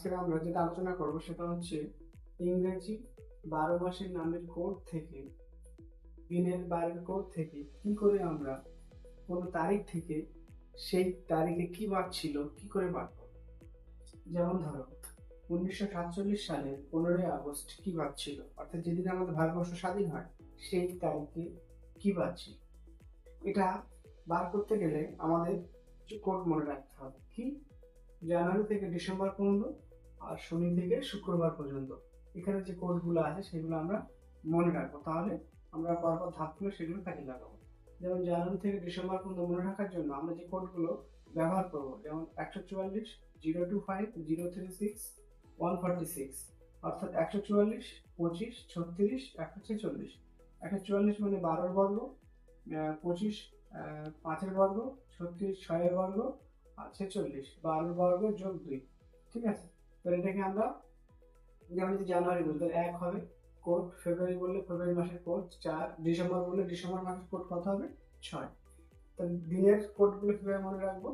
আজকে আমরা যেটা আলোচনা করব সেটা হচ্ছে ইংরেজি বারো মাসের নামের কোড থেকে, দিনের বারের কোড থেকে কি করে আমরা কোনো তারিখ থেকে সেই তারিখে কি বার ছিল, কি করে বার যেমন ধরো, উনিশশো সাতচল্লিশ সালের পনেরোই আগস্ট কি বার ছিল? অর্থাৎ যেদিন আমাদের ভারতবর্ষ স্বাধীন হয়, সেই তারিখে কি বার ছিল? এটা বার করতে গেলে আমাদের কোড মনে রাখতে হবে। কি? জানুয়ারি থেকে ডিসেম্বর পর্যন্ত আর শনি থেকে শুক্রবার পর্যন্ত। এখানে যে কোডগুলো আছে, সেগুলো আমরা মনে রাখব। তাহলে আমরা পরপর ধাপগুলো সেগুলো কাজে লাগাবো। যেমন জানুয়ারি থেকে ডিসেম্বর পর্যন্ত মনে রাখার জন্য আমরা যে কোডগুলো ব্যবহার করব, যেমন একশো চুয়াল্লিশ, zero two five, zero three six, one forty six, অর্থাৎ একশো চুয়াল্লিশ, পঁচিশ, ছত্রিশ, একশো ছেচল্লিশ। একশো চুয়াল্লিশ মানে বারোর বর্গ পঁচিশ পাঁচের বর্গ, ছত্রিশ, ছয়ের বর্গ, আর ছেচল্লিশ, বারোর বর্গ যোগ দুই। ঠিক আছে? তো এটাকে আমরা যেমন যদি জানুয়ারি বলতে এক হবে কোড ফেব্রুয়ারি বললে ফেব্রুয়ারি মাসের কোড চার ডিসেম্বর বললে ডিসেম্বর মাসের কোড কত হবে? ছয়। তো দিনের কোডগুলো কীভাবে মনে রাখব?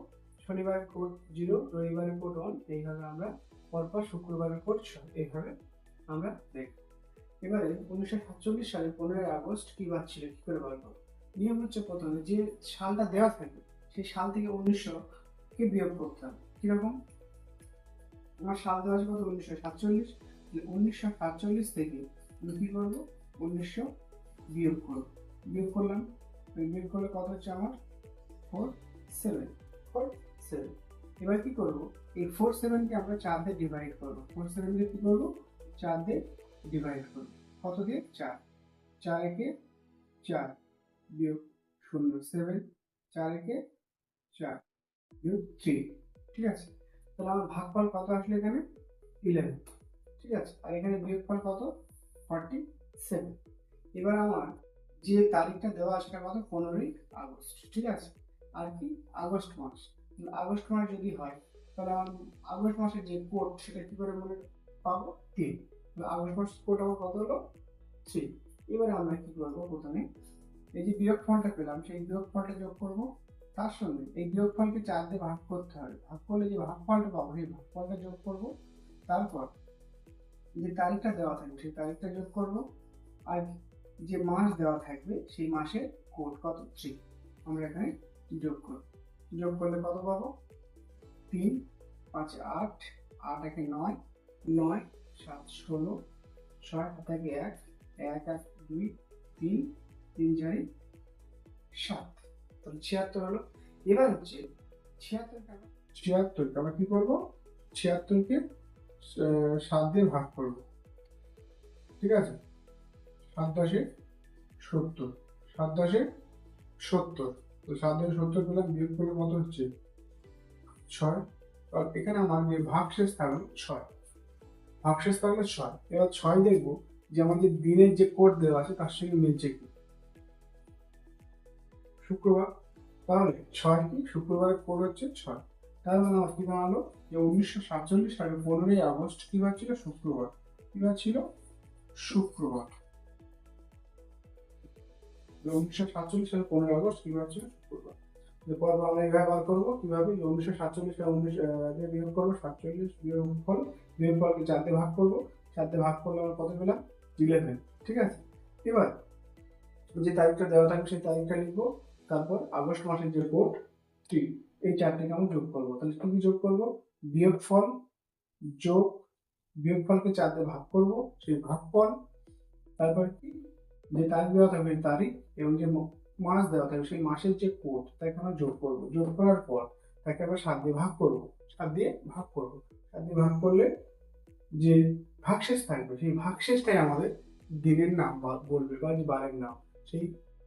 শনিবারের কোড জিরো রবিবারের কোড ওয়ান এইভাবে আমরা পরপর শুক্রবারের কোড ছয়, এইভাবে আমরা দেখব। এবারে উনিশশো সাতচল্লিশ সালের পনেরোই আগস্ট কি বার ছিল, কি করে করব নিয়ম হচ্ছে প্রথমে যে সালটা দেওয়া থাকবে, সেই সাল থেকে উনিশশো কে বিয়োগ করতে হবে। কীরকম? আমার সাল দেওয়া আছে কত? উনিশশো সাতচল্লিশ। উনিশশো সাতচল্লিশ থেকে আমি কি করব? উনিশশো বিয়োগ করব। বিয়োগ করলাম। বিয়োগ করলে কত হচ্ছে আমার? ফোর সেভেন ফোর সেভেন এবার কি করব? এই ফোর সেভেনকে আমরা চার দিয়ে ডিভাইড করব। ফোর সেভেনকে কি করব? চার দিয়ে ডিভাইড করব। কত দিয়ে? চার। চার একে চার বিয়োগ শূন্য। সেভেন চার একে চার বিয়োগ থ্রি ঠিক আছে? তাহলে আমার ভাগফল কত আসলে এখানে? ইলেভেন ঠিক আছে? আর এখানে বিয়োগফল কত? ফর্টি সেভেন এবার আমার যে তারিখটা দেওয়া আছে সেটা কত? পনেরোই আগস্ট। ঠিক আছে? আর কি? আগস্ট মাস। আগস্ট মাস যদি হয়, তাহলে আমার আগস্ট মাসের যে কোড সেটা কী করে মনে পাবো? তিন। আগস্ট মাস কোড আমার কত হলো? থ্রি এবারে আমরা কী করব প্রথমে? এই যে বিয়োগ ফলটা পেলাম, সেই বিয়োগ ফলটা যোগ করব। তার সঙ্গে এই বিয়োগ ফলকে চার দিয়ে ভাগ করতে হবে। ভাগ করলে যে ভাগফলটা পাবো, সেই ভাগফলটা যোগ করব। তারপর যে তারিখটা দেওয়া থাকবে, সেই তারিখটা যোগ করব। আর যে মাস দেওয়া থাকবে, সেই মাসের কোড কত? থ্রি আমরা এখানে যোগ করব। যোগ করলে কত পাবো? তিন, পাঁচ, আট আট একে নয় নয়, সাত, ষোলো, ছয় একে এক এক এক, দুই, তিন তিন, চারি, সাত। তাহলে ছিয়াত্তর হলো। এবার হচ্ছে ছিয়াত্তর ছিয়াত্তরকে আমরা কি করব? ছিয়াত্তরকে সাত দিয়ে ভাগ করব। ঠিক আছে? সাত দশে সত্তর। সাত দশে সত্তর। তো সাত দশে সত্তর পেলাম, বিয়োগ করলে কত হচ্ছে? ছয়। এখানে আমার যে ভাগশেষ থাকল, ছয়। ভাগশেষ থাকল ছয়। এবার ছয় দেখব যে আমাদের দিনের যে কোড দেওয়া আছে, তার সঙ্গে মিলছে কি? শুক্রবার, তাহলে ছয় কি? শুক্রবারের কোড হচ্ছে ছয়। তাহলে আমার কি দাঁড়াল যে উনিশশো সাতচল্লিশ সালের পনেরোই আগস্ট কি বার ছিল? শুক্রবার। কি বার ছিল? শুক্রবার। উনিশশো সাতচল্লিশ সালের পনেরোই আগস্ট কি বার ছিল? শুক্রবার। এরপর আমরা এইভাবে বার করব কীভাবে? উনিশশো সাতচল্লিশ সালে উনিশ বিয়োগ করব, সাতচল্লিশ বিয়োগ ফল বিয়োগ ফলকে চারটে ভাগ করব। চারটে ভাগ করলে আমরা কত পেলাম? ইলেভেন ঠিক আছে? এবার যে তারিখটা দেওয়া থাকবে সেই তারিখটা লিখব। তারপর আগস্ট মাসের যে কোড থ্রি এই চারটিকে আমরা যোগ করব। তাহলে কি কি যোগ করব? বিয়োগফল যোগ, বিয়োগফলকে চার দিয়ে ভাগ করব, সেই ভাগফল। তারপর কি? যে তারিখ দেওয়া থাকবে তারিখ এবং যে মাস দেওয়া থাকবে সেই মাসের যে কোড তাকে আমরা যোগ করব। যোগ করার পর তাকে আমরা সাত দিয়ে ভাগ করব। সাত দিয়ে ভাগ করব। সাত দিয়ে ভাগ করলে যে ভাগশেষ থাকবে, সেই ভাগশেষটাই আমাদের দিনের নাম বলবে বা যে বারের নাম, সেই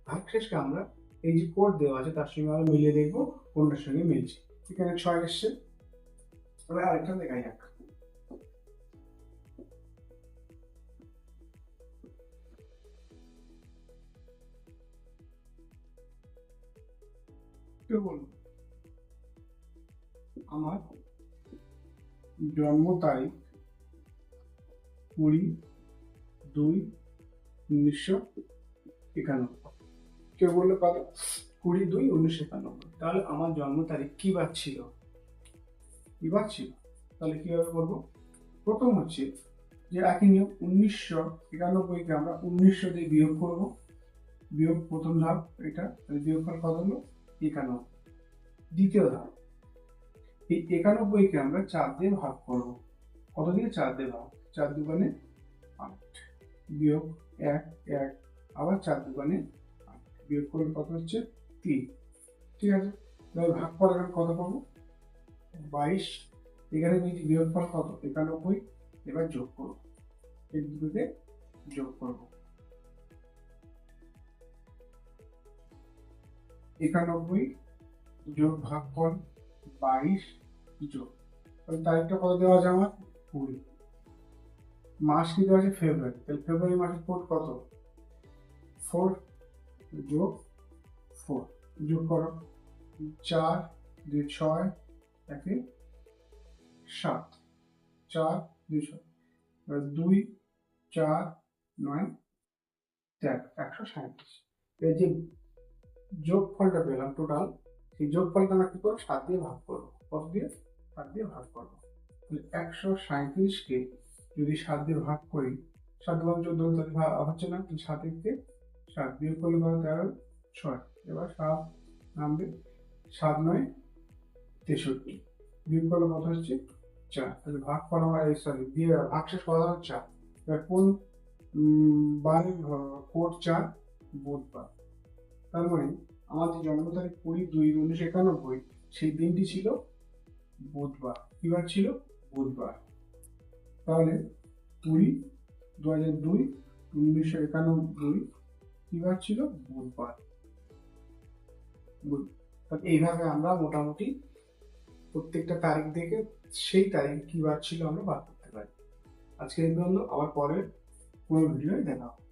ভাগশেষকে আমরা এই যে কোড দেওয়া আছে, তার সঙ্গে আমরা মিলিয়ে দেখব কোনটার সঙ্গে মিলছে। এখানে ছয় এসছে। তবে আরেকটা দেখাই যাক। আমার জন্ম তারিখ কুড়ি দুই উনিশশো একানব্বই। কেউ বলল কত? কুড়ি দুই উনিশশো একানব্বই। তাহলে আমার জন্ম তারিখ কি বার ছিল? কি বার ছিল? তাহলে কীভাবে করব প্রথম হচ্ছে যে একই নিয়ম, উনিশশো একানব্বইকে আমরা উনিশশো দিয়ে বিয়োগ করব। বিয়োগ প্রথম ধাপ এটা, তাহলে বিয়োগফল কত হলো? একানব্বই। দ্বিতীয় ধাপ, এই একানব্বইকে আমরা চার দিয়ে ভাগ করব। কত দিয়ে? চার দিয়ে ভাগ। চার দুগানে আট। বিয়োগ এক এক। আবার চার আট বিয়োগ করলে কত হচ্ছে? তিন। ঠিক আছে? তাহলে ভাগ করার এখন কত পাবো? বাইশ। এখানে বলছি বিয়োগফল কত? একানব্বই। এবার যোগ করব এই দুটোকে যোগ করব। একানব্বই যোগ ভাগফল বাইশ যোগ। তাহলে তারিখটা কত দেওয়া আছে আমার? কুড়ি। মাস কি দেওয়া আছে? ফেব্রুয়ারি। তাহলে ফেব্রুয়ারি মাসের কোড কত? ফোর যোগ ফোর যোগ করো। চার, দুই, ছয়, একে সাত। চার, দুই, ছয়। দুই, চার, নয়, তেরো, একশো সাঁত্রিশ এই যে যোগফলটা পেলাম টোটাল সেই যোগফলটা আমরা কী করব? সাত দিয়ে ভাগ করব। কত দিয়ে? সাত দিয়ে ভাগ করব। তাহলে একশো সাঁত্রিশকে যদি সাত দিয়ে ভাগ করি, সাত ভাগ চোদ্দ হচ্ছে না সাত থেকে সাত বিয়োগ করলে কত? তেরো, ছয়। এবার সাত নামবে। সাত নয়, তেষট্টি। বিয়োগ করলে কত হচ্ছে? চার। তাহলে ভাগ করা হয় সরি দিয়ে ভাগশেষ করা হয় চার। এবার কোন বারের কোট চার? বুধবার। তার মানে আমাদের জন্ম তারিখ কুড়ি দুই উনিশশো একানব্বই, সেই দিনটি ছিল বুধবার। কি বার ছিল? বুধবার। তাহলে কুড়ি দু হাজার দুই, উনিশশো একানব্বই কি বার ছিল? বুধবার। বুধ- এইভাবে আমরা মোটামুটি প্রত্যেকটা তারিখ দেখে সেই তারিখ কি বার ছিল আমরা বার করতে পারি। আজকে এই হলো আবার পরের কোনো ভিডিওয় দেখা হবে।